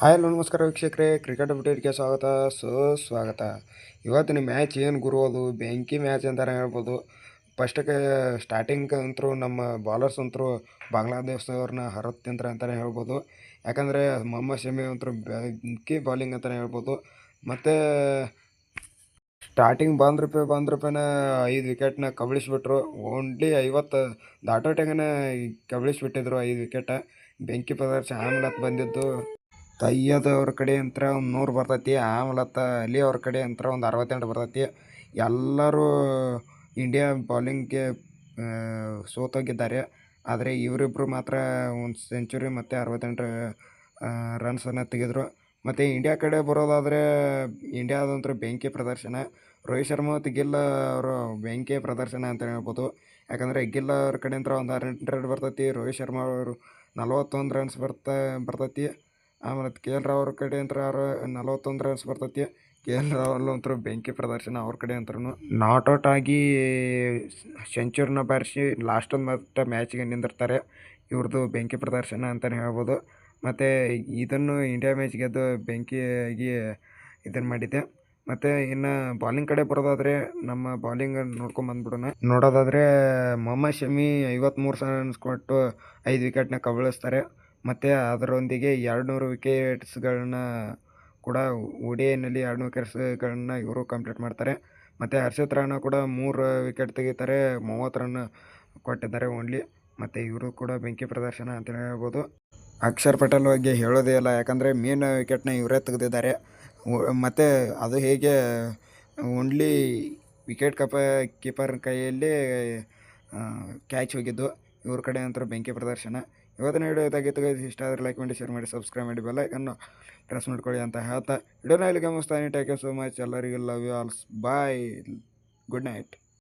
Hi hello ನಮಸ್ಕಾರ ವೀಕ್ಷಕರೇ, cricket ಅಪ್ಡೇಟ್ಗೆ ಸ್ವಾಗತ. ಸುಸ್ವಾಗತ ಇವತ್ತಿನ ಮ್ಯಾಚ್ ಏನು ಗುರು ಅದು? ಬೆಂಕಿ ಮ್ಯಾಚ್ ಅಂತಾನೆ ಹೇಳ್ಬೋದು. ಫಸ್ಟಕ್ಕೆ ಸ್ಟಾರ್ಟಿಂಗ್ ಅಂತರೂ ನಮ್ಮ ಬಾಲರ್ಸ್ ಅಂತರೂ ಬಾಂಗ್ಲಾದೇಶದವ್ರನ್ನ ಹರತ್ತಿಂತ್ರ ಅಂತಲೇ ಹೇಳ್ಬೋದು. ಯಾಕಂದರೆ ಮೊಹಮ್ಮದ್ ಶಮಿ ಅಂತರೂ ಬೆಂಕಿ ಬೌಲಿಂಗ್ ಅಂತಲೇ ಹೇಳ್ಬೋದು. ಮತ್ತು ಸ್ಟಾರ್ಟಿಂಗ್ ಬಂದ ರೂಪಾಯಿ ಬಂದ ರೂಪಾಯಿನ ಐದು ವಿಕೆಟ್ನ ಕಬಳಿಸ್ಬಿಟ್ರು. ಓನ್ಲಿ ಐವತ್ತು ದಾಟೋ ಟೈಗನ ಕಬಳಿಸ್ಬಿಟ್ಟಿದ್ರು ಐದು ವಿಕೆಟ ಬೆಂಕಿ ಪದಾರ್ಥ ಆಮೇಲೆ ಬಂದಿದ್ದು. ತಯ್ಯದ ಅವ್ರ ಕಡೆ ಅಂತ್ರ ಒಂದು ನೂರು ಬರ್ತೈತಿ ಆಮ್ಲತ್ತ ಅಲಿ ಅವ್ರ ಕಡೆ ಅಂತ್ರ ಒಂದು ಅರವತ್ತೆಂಟು ಬರ್ತೈತಿ. ಎಲ್ಲರೂ ಇಂಡಿಯಾ ಬೌಲಿಂಗ್ಗೆ ಸೋತೋಗಿದ್ದಾರೆ. ಆದರೆ ಇವರಿಬ್ಬರು ಮಾತ್ರ ಒಂದು ಸೆಂಚುರಿ ಮತ್ತು ಅರವತ್ತೆಂಟು ರನ್ಸನ್ನು ತೆಗೆದರು. ಮತ್ತು ಇಂಡಿಯಾ ಕಡೆ ಬರೋದಾದರೆ ಇಂಡಿಯಾದಂತೂ ಬೆಂಕಿ ಪ್ರದರ್ಶನ. ರೋಹಿತ್ ಶರ್ಮಾ ಮತ್ತು ಗಿಲ್ ಅವರು ಬೆಂಕಿ ಪ್ರದರ್ಶನ ಅಂತ ಹೇಳ್ಬೋದು. ಯಾಕಂದರೆ ಗಿಲ್ ಅವ್ರ ಕಡೆ ಅಂತ ಒಂದು ಹಂಡ್ರೆಡ್ ಬರ್ತೈತಿ, ರೋಹಿತ್ ಶರ್ಮಾ ಅವರು ನಲ್ವತ್ತೊಂದು ರನ್ಸ್ ಬರ್ತಾ, ಬರ್ತೈತಿ. ಆಮೇಲೆ ಕೆ ಎಲ್ ರಾವ್ ಅವ್ರ ಕಡೆ ಅಂತ ಅವ್ರು ನಲ್ವತ್ತೊಂದು ರನ್ಸ್ ಬರ್ತೈತಿ. ಕೆ ಎಲ್ ರಾಹುಲ್ ಅಂತೂ ಬೆಂಕಿ ಪ್ರದರ್ಶನ ಅವ್ರ ಕಡೆ ಅಂತೂ ನಾಟ್ ಔಟ್ ಆಗಿ ಸೆಂಚುರಿನ ಬಾರಿಸಿ ಲಾಸ್ಟ್ ಮತ್ತು ಮ್ಯಾಚಿಗೆ ನಿಂದಿರ್ತಾರೆ. ಇವ್ರದ್ದು ಬೆಂಕಿ ಪ್ರದರ್ಶನ ಅಂತಲೇ ಹೇಳ್ಬೋದು. ಮತ್ತು ಇದನ್ನು ಇಂಡಿಯಾ ಮ್ಯಾಚ್ ಗೆದ್ದು ಬೆಂಕಿಯಾಗಿ ಇದನ್ನು ಮಾಡಿದೆ. ಮತ್ತು ಇನ್ನು ಬಾಲಿಂಗ್ ಕಡೆ ಬರೋದಾದರೆ ನಮ್ಮ ಬಾಲಿಂಗ್ ನೋಡ್ಕೊಂಬಂದ್ಬಿಡೋಣ ನೋಡೋದಾದರೆ ಮೊಹಮ್ಮದ್ ಶಮಿ ಐವತ್ತ್ಮೂರು ರನ್ಸ್ ಕೊಟ್ಟು ಐದು ವಿಕೆಟ್ನ ಕಬಳಿಸ್ತಾರೆ. ಮತ್ತು ಅದರೊಂದಿಗೆ ಎರಡು ನೂರು ವಿಕೆಟ್ಸ್ಗಳನ್ನ ಕೂಡ ಒ ಎರಡುನೂರು ವಿಕೆಟ್ಸ್ಗಳನ್ನ ಇವರು ಕಂಪ್ಲೀಟ್ ಮಾಡ್ತಾರೆ ಮತ್ತು ಹರ್ಷಿತ್ ರಾಣಾ ಕೂಡ ಮೂರು ವಿಕೆಟ್ ತೆಗಿತಾರೆ ಮೂವತ್ತು ರನ್ ಕೊಟ್ಟಿದ್ದಾರೆ ಓನ್ಲಿ ಮತ್ತು ಇವರು ಕೂಡ ಬೆಂಕಿ ಪ್ರದರ್ಶನ ಅಂತಲೇ ಹೇಳ್ಬೋದು ಅಕ್ಷರ್ ಪಟೇಲ್ ಬಗ್ಗೆ ಹೇಳೋದೇ ಇಲ್ಲ ಯಾಕಂದರೆ ಮೇನ್ ವಿಕೆಟ್ನ ಇವರೇ ತೆಗೆದಿದ್ದಾರೆ ಮತ್ತು ಅದು ಹೇಗೆ ಓನ್ಲಿ ವಿಕೆಟ್ ಕಪ ಕೀಪರ್ ಕೈಯಲ್ಲಿ ಕ್ಯಾಚ್ ಹೋಗಿದ್ದು ಇವ್ರ ಕಡೆ ಅಂತ ಬೆಂಕಿ ಪ್ರದರ್ಶನ ಇವತ್ತಿನ ವಿಡಿಯೋ ಇಷ್ಟ ಆದರೆ ಲೈಕ್ ಮಾಡಿ ಶೇರ್ ಮಾಡಿ ಸಬ್ಸ್ಕ್ರೈಬ್ ಮಾಡಿ ಬೆಲ್ಲೈಕನ್ನು ಪ್ರೆಸ್ ಮಾಡ್ಕೊಳ್ಳಿ ಅಂತ ಹೇಳ್ತಾ ವಿಡಿಯೋನ ಇಲ್ಲಿಗೆ ಮುಗಿಸ್ತಾ ಟೇಕ್ ಯು ಸೋ ಮಚ್ ಎಲ್ಲರಿಗೂ love you all bye good night